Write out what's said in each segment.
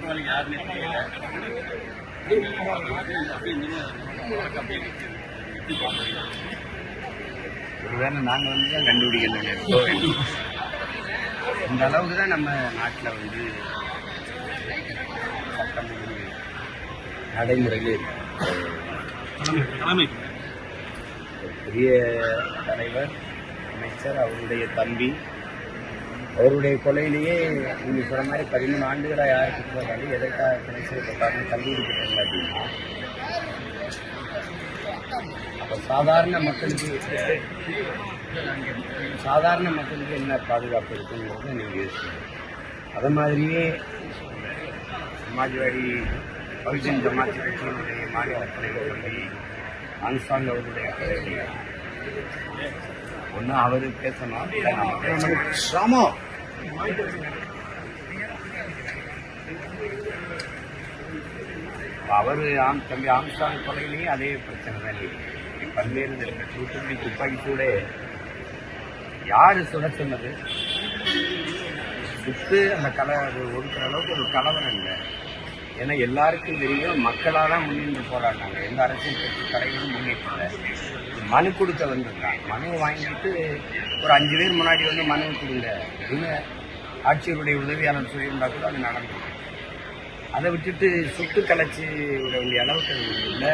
குற்றவாளிகள் யாருன்னு தெரியல ஒருவேளை நாங்கள் வந்து தான் கண்டுபிடிக்கணும் இந்த அளவுக்கு தான் நம்ம நாட்டில் வந்து சட்டம் நடைமுறையில் இருக்கு. பெரிய தலைவர் அமைச்சர் அவருடைய தம்பி அவருடைய கொலையிலேயே நீங்கள் சொன்ன மாதிரி பதிமூணு ஆண்டுகளாக யார் போட்டாலும் எதற்காக கொலை செய்யப்பட்டாலும் கண்டுபிடிக்கப்படல அப்படின்னா அப்போ சாதாரண மக்களுக்கு சாதாரண மக்களுக்கு என்ன பாதுகாப்பு இருக்குங்கிறத நீங்கள் யோசிக்கணும். அதை மாதிரியே சமாஜ்வாடி பகுஜன் ஜமாத் கட்சியினுடைய மாநில தலைவர் தம்பி ஆன்சாங் அவருடைய ஒன்று அவர் பேசணும். ராமோ அவர் ஆம் தம்பி ஆம்ஸ்டாங் கொலையிலையும் அதே பிரச்சனை தான். பல்வேறு தூத்துக்குடி துப்பாக்கி சூட யாரு சுட சொன்னது? சுட்டு அந்த கலை அது ஒடுக்கிற அளவுக்கு ஒரு கலவரம் இல்லை. ஏன்னா எல்லாருக்கும் தெரியும் மக்களாக தான் முன்னின்று போராடினாங்க. எந்த அரசியல் கட்சி தலைவரும் முன்னிட்டு மனு கொடுக்க வந்திருக்காங்க. மனு வாங்கிட்டு ஒரு அஞ்சு பேர் முன்னாடி வந்து மனு கொடுங்க. அப்படின்னு ஆட்சியருடைய உதவியாளர் சொல்லியிருந்தா கூட அது நடந்தது அதை விட்டுட்டு சுட்டு கலைச்சி விட வேண்டிய அளவுக்கு அது இல்லை.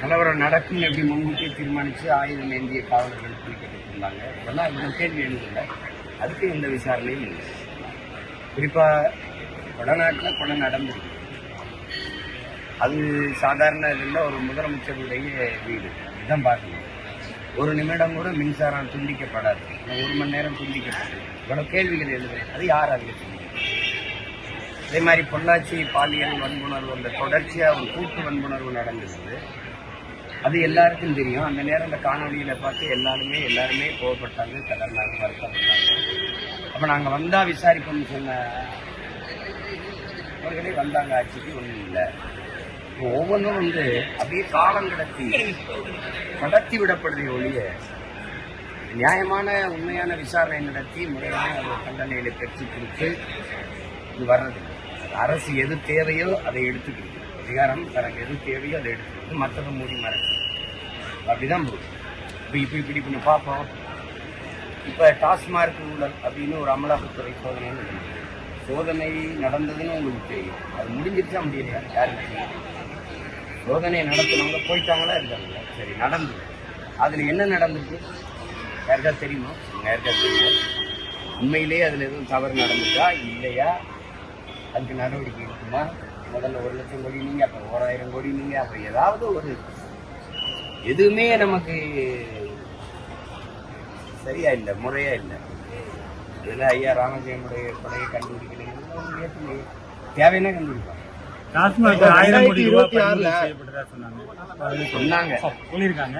கலவரம் நடக்கும் எப்படி முன்கூட்டியே தீர்மானித்து ஆயுதம் ஏந்திய காவலர்கள் பிடிக்கப்பட்டிருந்தாங்க இதெல்லாம் இந்த கேள்வி எழுதல. அதுக்கு இந்த விசாரணையும் இல்லை. குறிப்பாக கொடநாட்டில் கொலை நடந்திருக்கு. அது சாதாரண இதில் ஒரு முதலமைச்சருடைய வீடு. இதுதான் பார்க்கணும் ஒரு நிமிடம் கூட மின்சாரம் துண்டிக்கப்படாது. ஒரு மணி நேரம் துண்டிக்கப்படாது. இவ்வளோ கேள்விகள் எழுதுறேன். அது யார் அதில் அதே மாதிரி பொள்ளாச்சி பாலியல் வன்புணர்வு அந்த தொடர்ச்சியாக ஒரு கூட்டு வன்புணர்வு நடந்தது. அது எல்லாருக்கும் தெரியும். அந்த நேரம் அந்த காணொலியில் பார்த்து எல்லாருமே எல்லாருமே கோவப்பட்டாங்க கதர்னாங்க வருத்தப்பட்டாங்க. அப்போ நாங்கள் வந்தால் விசாரிப்போம்னு சொன்ன அவர்களே வந்தாங்க. ஆட்சிக்கு ஒன்றும் இல்லை. ஒவ்வொன்றும் வந்து அப்படியே காலம் கடத்தி கடத்தி விடப்படுறதை ஒழிய நியாயமான உண்மையான விசாரணை நடத்தி முறையான ஒரு தண்டனைகளை பெற்று கொடுத்து இது வர்றது. அரசு எது தேவையோ அதை எடுத்துக்கிட்டு அதிகாரம் தனக்கு எது தேவையோ அதை எடுத்துக்கிட்டு மற்றதை மூடி மறைச்சு அப்படிதான் போகுது இப்போ இப்போ இப்படி பண்ணி பார்ப்போம். இப்போ டாஸ்மார்க் ஊழல் அப்படின்னு ஒரு அமலாக்கத்துறை சோதனை சோதனை நடந்ததுன்னு உங்களுக்கு தெரியும். அது முடிஞ்சிருச்சா முடியலையா? யாருக்கு தெரியும்? சோதனை நடத்தினவங்க போயிட்டாங்களா இருக்காங்களா? சரி நடந்து. அதில் என்ன நடந்துச்சு? யாருக்கா தெரியுமா? யாருக்கா தெரியுமா? உண்மையிலேயே அதில் எதுவும் தவறு நடந்துச்சா? இல்லையா? அதுக்கு நடவடிக்கை இருக்குமா முதல்ல ஒரு லட்சம் கோடி நீங்க அப்புறம் ஓராயிரம் கோடி நீங்க அப்புறம் ஏதாவது ஒரு எதுவுமே நமக்கு சரியா இல்லை முறையா இல்லை. இதில் ஐயா ராமஜெயமுடைய கொலையை கண்டுபிடிக்கலைங்க ஏற்றுலையே தேவைன்னா கண்டுபிடிப்பாங்க. டாஸ்மாக் ஆயிரம் கோடி ரூபாய் சொன்னாங்க. சொல்லியிருக்காங்க.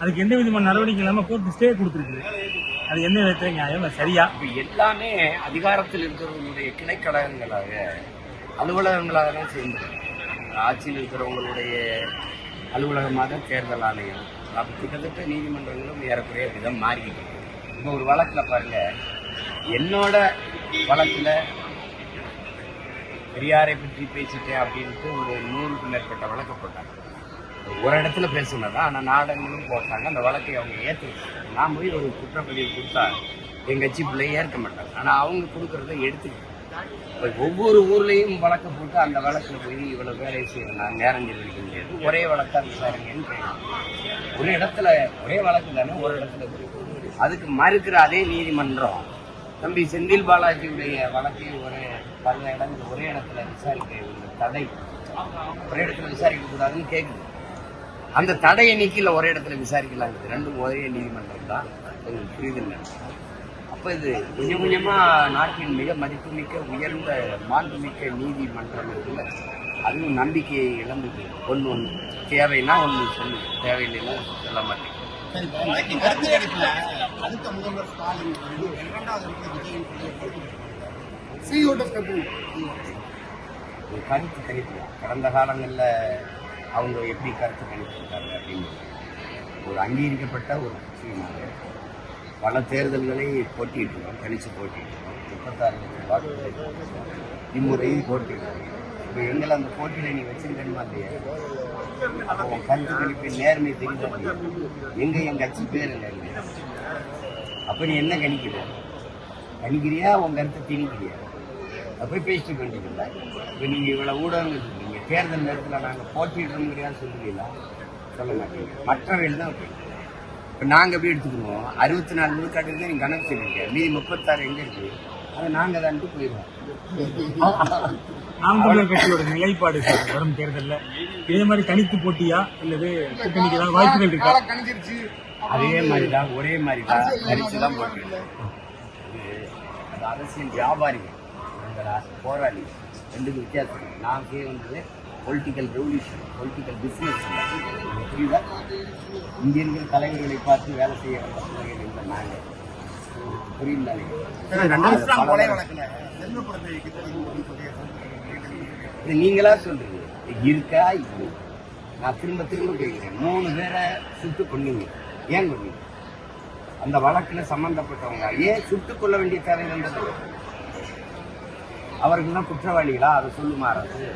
அதுக்கு எந்த விதமான நடவடிக்கை இல்லாம கோர்ட் ஸ்டே கொடுத்துருக்கு அது எந்த விதத்துல நியாயம்? சரியா? இப்ப எல்லாமே அதிகாரத்தில் இருக்கிறவங்களுடைய கிளைக்கழகங்களாக அலுவலகங்களாக தான் சேர்ந்து ஆட்சியில் இருக்கிறவங்களுடைய அலுவலகமாக தேர்தல் ஆணையம் அப்போ கிட்டத்தட்ட நீதிமன்றங்களும் ஏறக்குறைய விதம் மாறிக்கிட்டு. இப்போ ஒரு வழக்கில் பாருங்க என்னோட வழக்கில் பெரியாரை பற்றி பேசிட்டேன் அப்படின்ட்டு ஒரு நூறுக்கு மேற்பட்ட வழக்கு போட்டாங்க. ஒரு இடத்துல பேசுனதா ஆனால் நாடகங்களும் போட்டாங்க. அந்த வழக்கை அவங்க ஏற்றுக்கிட்டாங்க நான் போய் ஒரு குற்றப்பதிவு கொடுத்தா எங்கள் கட்சி பிள்ளை ஏற்க மாட்டாங்க. ஆனால் அவங்க கொடுக்குறத எடுத்துக்கிட்டாங்க. ஒவ்வொரு ஊர்லேயும் வழக்கு போட்டு அந்த வழக்கில் போய் இவ்வளோ வேலை செய்யணும் நான் நேரம் செலவழிக்க முடியாது. ஒரே வழக்காக விசாரிங்கன்னு ஒரு இடத்துல ஒரே வழக்கு தானே ஒரு இடத்துல போய். அதுக்கு மறுக்கிற அதே நீதிமன்றம் தம்பி செந்தில் பாலாஜியுடைய வழக்கை ஒரே பல இடங்கள் ஒரே இடத்துல விசாரிக்க ஒரு தடை. ஒரே இடத்துல விசாரிக்க கூடாதுன்னு கேட்குது அந்த தடையை நீக்கில ஒரே இடத்துல விசாரிக்கலாம். ரெண்டும் ஒரே நீதிமன்றம் தான். எங்களுக்கு புரிதல் அப்போ இது கொஞ்சம் கொஞ்சமாக நாட்டின் மிக மதிப்புமிக்க உயர்ந்த மாண்புமிக்க நீதிமன்றம் இருக்குல்ல. அதுவும் நம்பிக்கையை இழந்தது. ஒன்று ஒன்று தேவைன்னா ஒன்று சொல்லு. தேவையில்லைன்னா சொல்ல மாட்டேங்குது அடுத்த முதல்வர் ஸ்டாலின் வந்து இரண்டாவது இடத்துல விஜய் சிஓட கம்பெனி ஒரு கருத்து கணிப்பு கடந்த காலங்களில் அவங்க எப்படி கருத்து கணிச்சிருக்காங்க அப்படின்னு. ஒரு அங்கீகரிக்கப்பட்ட ஒரு கட்சியினால பல தேர்தல்களை போட்டியிட்டுருக்கோம் கணிச்சு போட்டியிட்டுருக்கோம் முப்பத்தாறு லட்சம் வாக்குகளை இம்முறையும் போட்டியிடுறாங்க இப்போ எங்களை அந்த போட்டியில நீ வச்சிருக்கணுமா இல்லையா? கருத்து கணிப்பின் நேர்மை தெரியுதா இல்லையா? எங்க என் கட்சி பேர் இல்லை அப்ப நீ என்ன கணிக்கிற? கணிக்கிறியா? உன் கருத்தை திணிக்கிறியா? அப்படி பேசிட்டு வேண்டியதில்ல இப்போ நீங்க இவ்வளவு ஊடகங்கள் இருக்கீங்க தேர்தல் நேரத்தில் நாங்கள் போட்டிடுறோம்ங்கிறியா சொல்லுவீங்களா சொல்ல மாட்டீங்க. மற்றவர்கள் தான் இப்போ நாங்கள் எப்படி எடுத்துக்கணும்? அறுபத்தி நாலு விழுக்காடு தான் நீங்கள் கணக்கு சொல்லியிருக்க மீதி முப்பத்தாறு எங்கே இருக்கு? அதை நாங்கள் தான்ட்டு போயிடுவோம் நாம் தமிழர் கட்சியோட நிலைப்பாடு வரும் தேர்தல்ல. இதே மாதிரி தனித்து போட்டியா? இல்லது கூட்டணிக்கு ஏதாவது வாய்ப்புகள் இருக்கா? கணிச்சிருச்சு அதே மாதிரி தான் ஒரே மாதிரி தான் தரிச்சு தான் போட்டிருக்கோம் அது அரசியல் வியாபாரிகள் நாங்கள் அரசு போராளி ரெண்டுக்கு வித்தியாசம். இருக்கு. நாங்கள் வந்து பொலிட்டிக்கல் ரெவல்யூஷன் பொலிட்டிக்கல் பிஸ்னஸ் புரியுதா? இங்க இருக்கிற தலைவர்களை பார்த்து வேலை செய்ய வந்த பிள்ளைகள் இல்லை நாங்கள் புரியுதா இது நீங்களா சொல்றீங்க? இருக்கா? இல்லை. நான் திரும்ப திரும்ப கேட்கிறேன் மூணு பேரை சுட்டு கொன்னீங்க. ஏன் கொன்னீங்க அந்த வழக்குல சம்பந்தப்பட்டவங்க ஏன் சுட்டு கொள்ள வேண்டிய தேவை இருந்தது? அவர்கள்லாம் குற்றவாளிகளா? அதை சொல்லுமா அரசு?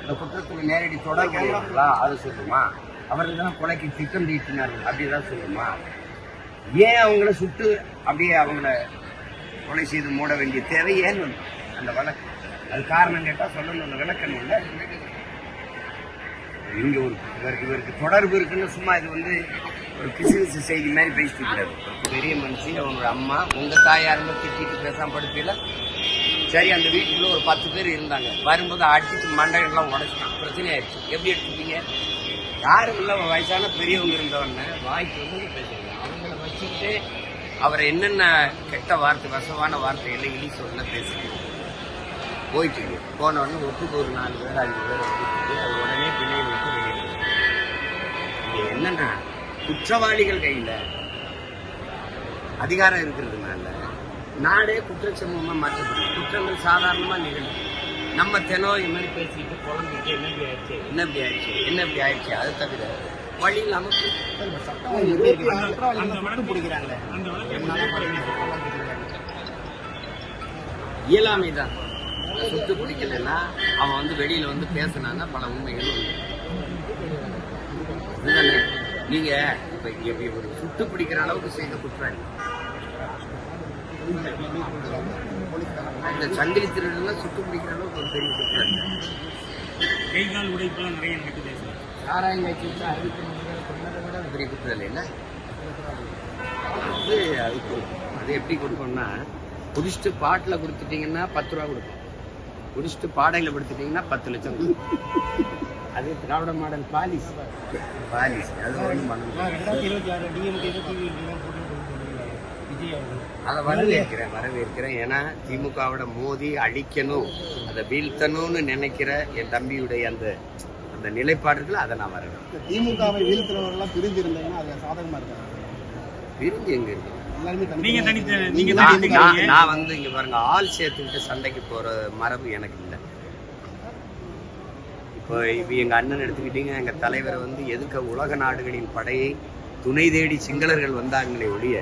இந்த குற்றத்தில் நேரடி தொடர்புடையவர்களா அதை சொல்லுமா? அவர்கள்லாம் கொலைக்கு திட்டம் தீட்டினார்கள். அப்படிதான் சொல்லுமா? ஏன் அவங்கள சுட்டு அப்படியே அவங்கள கொலை செய்து மூட வேண்டிய தேவை ஏன் அந்த வழக்கு. அது காரணம் கேட்டால் சொல்லணும். விளக்கணும் இல்லை இங்கே ஒரு இவருக்கு இவருக்கு தொடர்பு இருக்குன்னு சும்மா இது வந்து ஒரு பிசினஸ் செய்தி மாதிரி பேசிட்டு இருக்கிறாரு பெரிய மனுஷன் அவனோட அம்மா உங்க தாயாருமே திட்டிட்டு பேசாம படுத்தல சரி அந்த வீட்டுக்குள்ள ஒரு பத்து பேர் இருந்தாங்க. வரும்போது அடிச்சு மண்டகம்லாம் உடச்சிட்டான். பிரச்சனை ஆயிடுச்சு. எப்படி எடுத்துப்பீங்க? யாரும் இல்ல வயசான பெரியவங்க இருந்தவொடனே வாய்க்கு வந்து பேசுறாங்க. அவங்கள வச்சுக்கிட்டு அவரை என்னென்ன கெட்ட வார்த்தை வசவான எல்லாம் இழி சொல்ல பேசுறாங்க? போயிட்டு இருக்கு. போன ஒட்டுக்கு ஒரு நாலு பேர் அஞ்சு பேர் கூப்பிட்டு உடனே பிள்ளைகள் விட்டு வெளியே என்னன்னா குற்றவாளிகள் கையில அதிகாரம் இருக்கிறதுனால நாடே குற்றச்சமூகமா மாற்றப்படும் குற்றங்கள் சாதாரணமா நிகழும். நம்ம தினம் இது மாதிரி பேசிட்டு குழந்தைக்கு என்ன இப்படி ஆயிடுச்சு என்ன இப்படி ஆயிடுச்சு என்ன இப்படி ஆயிடுச்சு அது தவிர வழி இல்லாம அந்த வழக்கு பிடிக்கிறாங்க. அந்த வழக்கு இயலாமை தான். சுட்டு பிடிக்கலன்னா அவன் வந்து வெளியில வந்து பேசினான்னா பல உண்மைகள் உண்டு. நீங்க இப்ப ஒரு சுட்டு பிடிக்கிற அளவுக்கு செய்த குற்றம் இந்த சங்கிலி திருடெல்லாம் சுட்டு பிடிக்கிற அளவுக்கு ஒரு பெரிய குற்றம். கை கால் உடைப்பெல்லாம் நிறைய நடக்குது சார்? சாராயம் விட்டு அறுபத்தி மூணு விட பெரிய குற்றம் இல்லை. அது அதுக்கு அது எப்படி கொடுப்போம்னா குடிச்சிட்டு பாட்டில் கொடுத்துட்டீங்கன்னா பத்து ரூபா கொடுப்போம். குடிச்சிட்டு பாடையில் கொடுத்துட்டீங்கன்னா பத்து லட்சம் கொடுப்போம். அது திராவிட மாடல் பாலிஸ் பாலிஸ் அது ஒன்றும் பண்ண. ரெண்டாயிரத்தி இருபத்தி ஆறு டிஎம்கே டிவி விஜய் அவர்கள். அதை வரவேற்கிறேன் வரவேற்கிறேன். ஏன்னா திமுகவோட மோதி அழிக்கணும் அதை வீழ்த்தணும்னு நினைக்கிற என் தம்பியுடைய அந்த அந்த நிலைப்பாடுகள் அதை நான் வரவேன் திமுகவை வீழ்த்துறவர்கள்லாம் பிரிஞ்சு இருந்தாங்கன்னா அது சாதகமா இருக்காங்க பிரிஞ்சு எங்க இருக்கு? நான் வந்து இங்க பாருங்க ஆள் சேர்த்துக்கிட்டு சண்டைக்கு போற மரபு எனக்கு இல்லை. இப்போ இப்போ எங்க அண்ணன் எடுத்துக்கிட்டீங்க எங்க தலைவரை வந்து எதுக்க உலக நாடுகளின் படையை துணை தேடி சிங்களர்கள் வந்தாங்களே ஒழிய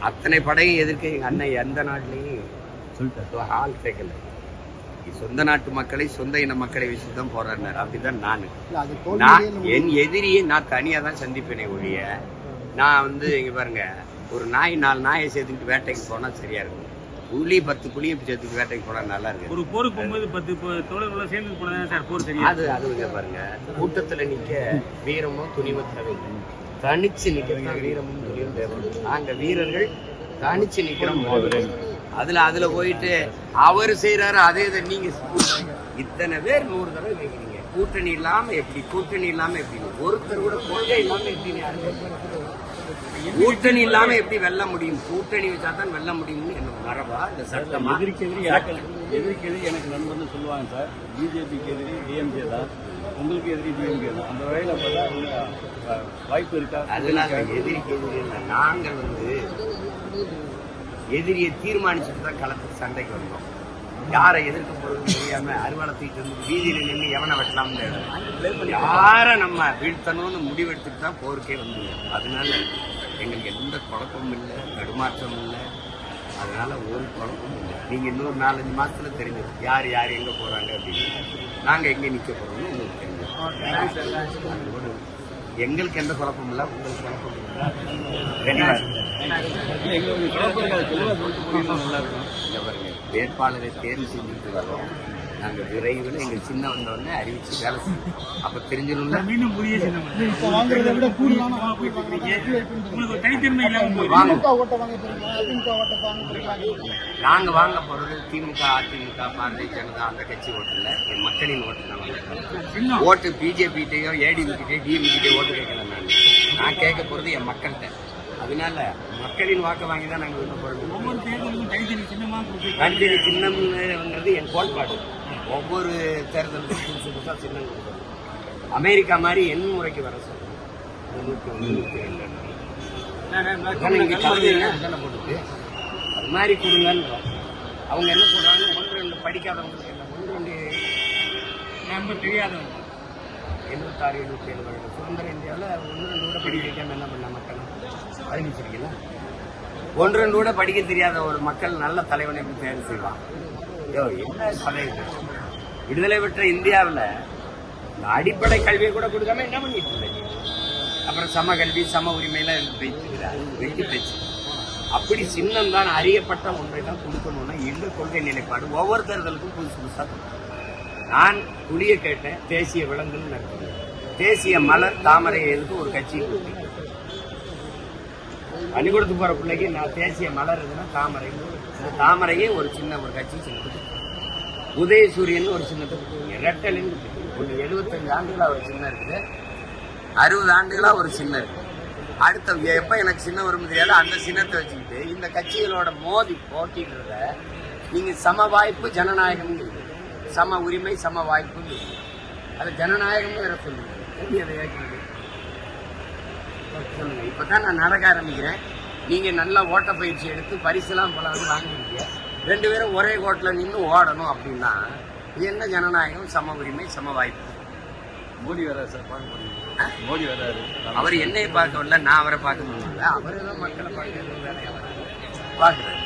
அத்தனை படையை எதிர்க்க எங்க அண்ணன் எந்த நாட்டிலையும் சொல்லிட்டு ஆள் சேர்க்கல சொந்த நாட்டு மக்களை சொந்த இன மக்களை வச்சு தான் போறாரு அப்படிதான் நானு. இல்ல அது நான் என் எதிரியை நான் தனியா தான் சந்திப்பேனே ஒழிய நான் வந்து இங்க பாருங்க ஒரு நாய் நாலு நாயை சேர்த்துக்கிட்டு வேட்டைக்கு போனா சரியா இருக்கும். புலி பத்து புலியை சேர்த்துக்கிட்டு வேட்டைக்கு போனா நல்லா இருக்கு. ஒரு போருக்கு போகும்போது பத்து தோழர்களோட சேர்ந்து போனதான் சார் போர் சரியா அது அது இங்க பாருங்க. கூட்டத்துல நிக்க வீரமும் துணிவும் தேவை தனிச்சு நிக்க வீரமும் துணிவும் தேவை நாங்க வீரர்கள் தனிச்சு நிக்கிறோம். அதுல அதுல போயிட்டு அவர் செய்யறாரு அதே இதை நீங்க செய்யுங்க. இத்தனை பேர் நூறு தடவை வைக்கிறீங்க கூட்டணி இல்லாம எப்படி கூட்டணி இல்லாம எப்படி? ஒருத்தர் கூட கொள்கை இல்லாம எப்படி கூட்டணி இல்லாம எப்படி வெல்ல முடியும்? கூட்டணி வச்சா தான் வெல்ல முடியும்னு என்ன மரபா? இந்த சட்டமா? எதிரிக்கு எதிரி எதிரிக்கு எதிரி எனக்கு நண்பர்னு சொல்லுவாங்க சார். பிஜேபிக்கு எதிரி டிஎம்கே தான். உங்களுக்கு எதிரி டிஎம்கே தான். அந்த வகையில் பார்த்தா வாய்ப்பு இருக்கா? அதெல்லாம் எதிரிக்கு எதிரி இல்லை. நாங்கள் வந்து எதிரியை தீர்மானிச்சுட்டு தான் களத்துக்கு சண்டைக்கு வந்தோம். யாரை எதிர்க்க போகிறது தெரியாம அறுவாலை தூக்கிட்டு வந்து வீதியில நின்று எவனை வெட்டலாம்னு யாரை நம்ம வீழ்த்தணும்னு முடிவெடுத்துட்டு தான் போருக்கே வந்து அதனால எங்களுக்கு எந்த குழப்பமும் இல்லை தடுமாற்றமும் இல்லை அதனால ஒரு குழப்பமும் இல்லை நீங்க இன்னொரு நாலஞ்சு மாசத்துல தெரிஞ்சிடும் யார் யார் எங்க போறாங்க அப்படின்னு நாங்க எங்க நிக்க போறோம்னு உங்களுக்கு தெரிஞ்சிடும் எங்களுக்கு எந்த குழப்பமும் இல்லை உங்களுக்கு குழப்பம் இல்லை ரெண்டு இல்லை எங்களுக்கு வேட்பாளரை தேர்வு செஞ்சுட்டு வரோம் நாங்க விரைவில் எங்க சின்ன வந்தோடனே அறிவிச்சு வேலை செய்வோம் அப்ப தெரிஞ்சிடும்ல மீண்டும் புதிய போகுது. வாங்க. போறது திமுக அதிமுக பாரதிய ஜனதா அந்த கட்சி ஓட்டு இல்ல என் மக்களின் ஓட்டு. சின்னம். ஓட்டு பிஜேபிட்டையோ ஏடிஎம்கிட்டயோ டிஎம்கிட்டயோ ஓட்டு கேட்கல நான். நான் கேட்க போறது என் மக்கள்கிட்ட. அதனால மக்களின் வாக்கு வாங்கி தான் நாங்க விண்ண போறோம் ஒவ்வொரு தேர்தலுக்கும் தனித்தனி சின்னமா கொடுத்து தனித்தனி சின்னம்ங்கிறது என் கோட்பாடு. ஒவ்வொரு தேர்தலுக்கும் புதுசு புதுசா சின்னம் கொடுக்கணும் அமெரிக்கா மாதிரி எண் முறைக்கு வர முன்னூத்தி ஒண்ணு, நூத்தி ரெண்டு. கவிதைங்க போட்டுட்டு அது மாதிரி கொடுங்கன்றோம். அவங்க என்ன சொல்றாங்க? ஒன்று ரெண்டு படிக்காதவங்களுக்கு என்ன? ஒன்று ரெண்டு நம்ப தெரியாதவங்க. எழுபத்தாறு எழுபத்தி ஏழு வருடம். சுதந்திர இந்தியாவில் ஒன்று ரெண்டு கூட படிக்க வைக்காம என்ன பண்ண மக்கள்? ஆரம்பிச்சிருக்கீங்களா ஒன்று கூட படிக்க தெரியாத ஒரு மக்கள் நல்ல தலைவனை எப்படி தேர்வு செய்வான். ஐயோ என்ன கதை விடுதலை பெற்ற இந்தியாவில் இந்த அடிப்படை கல்வியை கூட கொடுக்காம என்ன பண்ணிட்டு இருந்தீங்க அப்புறம் சம கல்வி சம உரிமையெல்லாம் எனக்கு வைத்துக்கிறார் வெட்டி பேச்சு அப்படி சின்னம் தான் அறியப்பட்ட ஒன்றை தான் கொடுக்கணும்னா எங்க கொள்கை நிலைப்பாடு ஒவ்வொரு தேர்தலுக்கும் புதுசு புதுசாக நான் புளிய கேட்டேன் தேசிய விலங்குன்னு நடத்துது தேசிய மலர் தாமரை எதுக்கு ஒரு கட்சியை கொடுத்தேன் பள்ளிக்கூடத்துக்கு போகிற பிள்ளைக்கு நான் தேசிய மலர் இதுன்னா தாமரை இந்த தாமரையே ஒரு சின்ன ஒரு கட்சி சின்னத்துக்கு உதயசூரியன் ஒரு சின்னத்தை ரெட்டலின் ஒன்று எழுபத்தஞ்சு ஆண்டுகளாக ஒரு சின்னம் இருக்குது. அறுபது ஆண்டுகளாக ஒரு சின்னம் இருக்குது அடுத்த எப்போ எனக்கு சின்ன வரும் தெரியாது. அந்த சின்னத்தை வச்சுக்கிட்டு இந்த கட்சிகளோட மோதி போட்டிடுறத நீங்கள் சம வாய்ப்பு ஜனநாயகம் சம உரிமை சம வாய்ப்புன்னு அது ஜனநாயகம் வேற சொல்லுங்க. எப்படி அதை ஏற்கிறது சொல்லுங்க இப்பதான் நான் நடக்க ஆரம்பிக்கிறேன். நீங்க நல்லா ஓட்ட பயிற்சி எடுத்து பரிசுலாம் பல வந்து வாங்கிருக்கீங்க ரெண்டு பேரும் ஒரே கோட்டில் நின்று ஓடணும் அப்படின்னா இது என்ன ஜனநாயகம்? சம உரிமை சம வாய்ப்பு. மோடி வராரு சார் பார்க்க போறீங்க மோடி வராரு அவர் என்னை பார்க்க வரல நான் அவரை பார்க்க முடியல. அவர் ஏதோ மக்களை பார்க்க வேலையா பார்க்குறாரு